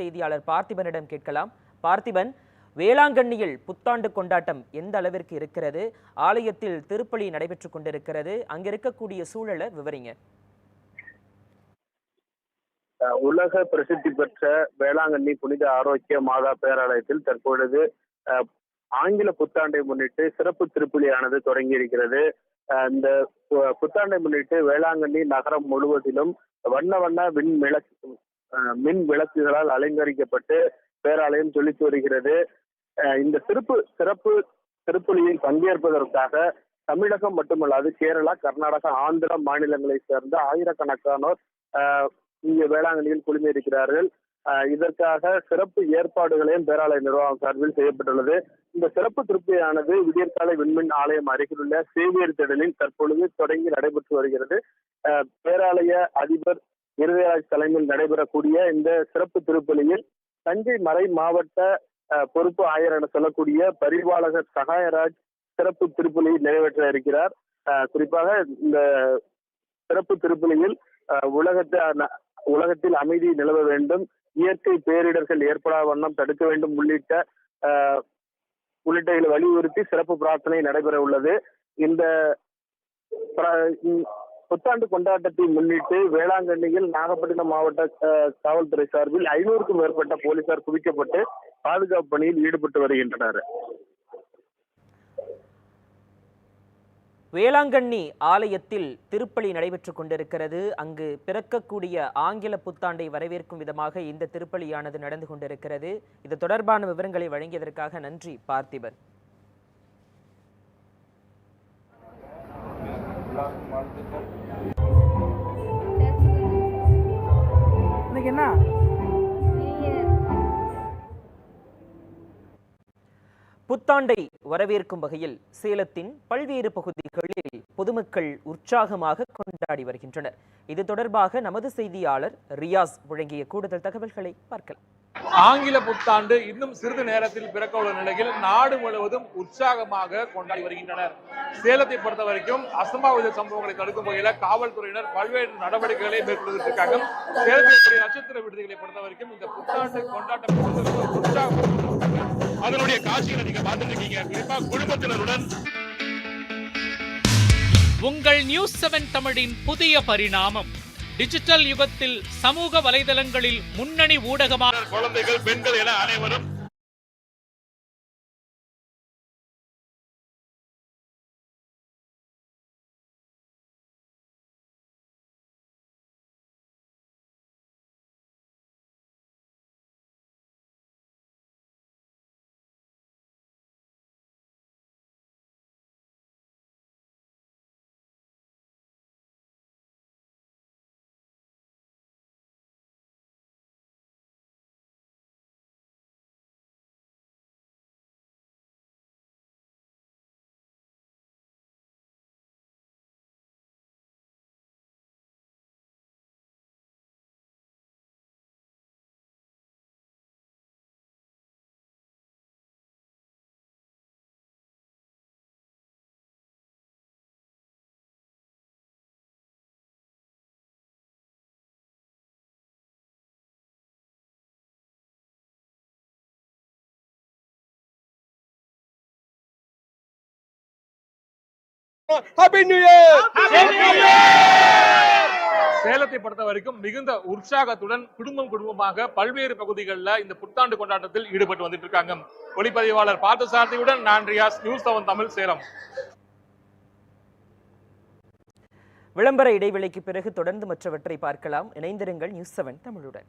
செய்தியாளர் பார்த்திபனிடம் கேட்கலாம். பார்த்திபன் வேளாங்கண்ணியில் புத்தாண்டு கொண்டாட்டம் எந்த அளவிற்கு இருக்கிறது? ஆலயத்தில் திருப்பலி நடைபெற்றுக் கொண்டிருக்கிறது. அங்க இருக்கக்கூடிய சூழலை விவரிங்க. உலக பிரசித்தி பெற்ற வேளாங்கண்ணி புனித ஆரோக்கிய மாதா பேராலயத்தில் தற்பொழுது ஆங்கில புத்தாண்டை முன்னிட்டு சிறப்பு திருப்பலியானது தொடங்கி இருக்கிறது. இந்த புத்தாண்டை முன்னிட்டு வேளாங்கண்ணி நகரம் முழுவதிலும் வண்ண வண்ண விண் விளக்கு மின் விளக்குகளால் அலங்கரிக்கப்பட்டு பேராலயம் ஜொலித்து வருகிறது. இந்த சிறப்பு சிறப்பு திருப்பலியில் பங்கேற்பதற்காக தமிழகம் மட்டுமல்லாது கேரளா கர்நாடகா ஆந்திரா மாநிலங்களை சேர்ந்த ஆயிரக்கணக்கானோர் இங்கே வேளாங்கண்ணியில் குழுமியிருக்கிறார்கள். இதற்காக சிறப்பு ஏற்பாடுகளையும் பேராலய நிர்வாகம் சார்பில் செய்யப்பட்டுள்ளது. இந்த சிறப்பு திருப்தியானது விடியற்காலை விண்மின் ஆலயம் அருகிலுள்ள சேவியர் திடலில் தற்பொழுது தொடங்கி நடைபெற்று வருகிறது. பேராலய அதிபர் இருதயராஜ் தலைமையில் நடைபெறக்கூடிய இந்த சிறப்பு திருப்பலியில் தஞ்சை மறை மாவட்ட பொறுப்பு ஆயர் என சொல்லக்கூடிய பரிபாலகர் சகாயராஜ் சிறப்பு திருப்பலியை நிறைவேற்ற இருக்கிறார். குறிப்பாக இந்த சிறப்பு திருப்பலியில் உலகத்தை உலகத்தில் அமைதி நிலவ வேண்டும் இயற்கை பேரிடர்கள் ஏற்படாத வண்ணம் தடுக்க வேண்டும் உள்ளிட்ட அஹ், உள்ளிட்டகளை வலியுறுத்தி சிறப்பு பிரார்த்தனை நடைபெற உள்ளது. இந்த புத்தாண்டு கொண்டாட்டத்தை முன்னிட்டு வேளாங்கண்ணியில் நாகப்பட்டினம் மாவட்ட காவல்துறை சார்பில் ஐநூறுக்கும் மேற்பட்ட போலீசார் குவிக்கப்பட்டு பாதுகாப்பு பணியில் ஈடுபட்டு வருகின்றனர். வேளாங்கண்ணி ஆலயத்தில் திருப்பலி நடைபெற்றுக் கொண்டிருக்கிறது. அங்கு பிறக்கக்கூடிய ஆங்கில புத்தாண்டை வரவேற்கும் விதமாக இந்த திருப்பலியானது நடந்து கொண்டிருக்கிறது. இது தொடர்பான விவரங்களை வழங்கியதற்காக நன்றி பார்த்திபன். இன்னைக்கு என்ன? புத்தாண்டை வரவேற்கும் வகையில் சேலத்தின் பல்வேறு பகுதிகள் பகுதிகளில் பொதுமக்கள் உற்சாகமாக கொண்டாடி வருகின்றனர். இது தொடர்பாக நமது செய்தியாளர் ரியாஸ் வழங்கிய கூடுதல் தகவல்களை பார்க்கலாம். ஆங்கில புத்தாண்டு இன்னும் சிறிது நேரத்தில் பிறக்க உள்ள நிலையில் நாடு முழுவதும் உற்சாகமாக கொண்டாடி வருகின்றனர். சேலத்தை பொறுத்த வரைக்கும் அசம்பாவித சம்பவங்களை தடுக்கும் வகையில காவல்துறையினர் பல்வேறு நடவடிக்கைகளை மேற்கொள்வதற்காக இருக்காங்க. சேலத்தில் நட்சத்திர விடுதிகளை பொறுத்த வரைக்கும் இந்த புத்தாண்டு கொண்டாட்டம் உற்சாகம். அதனுடைய காட்சிகளை நீங்க பார்த்துட்டு இருக்கீங்க. குறிப்பா குடும்பத்தினருடன் உங்கள் நியூஸ் செவன் தமிழின் புதிய பரிணாமம். டிஜிட்டல் யுகத்தில் சமூக வலைதளங்களில் முன்னணி ஊடகமாக குழந்தைகள் பெண்கள் என அனைவரும் சேலத்தை பொறுத்த வரைக்கும் மிகுந்த உற்சாகத்துடன் குடும்பம் குடும்பமாக பல்வேறு பகுதிகளில் இந்த புத்தாண்டு கொண்டாட்டத்தில் ஈடுபட்டு வந்துட்டு இருக்காங்க ஒளிப்பதிவாளர் பார்த்தசாரதியுடன் நான் ரியாஸ் நியூஸ் செவன் தமிழ் சேலம். விளம்பர இடைவெளிக்கு பிறகு தொடர்ந்து மற்றவற்றை பார்க்கலாம். இணைந்திருங்கள் நியூஸ் செவன் தமிழுடன்.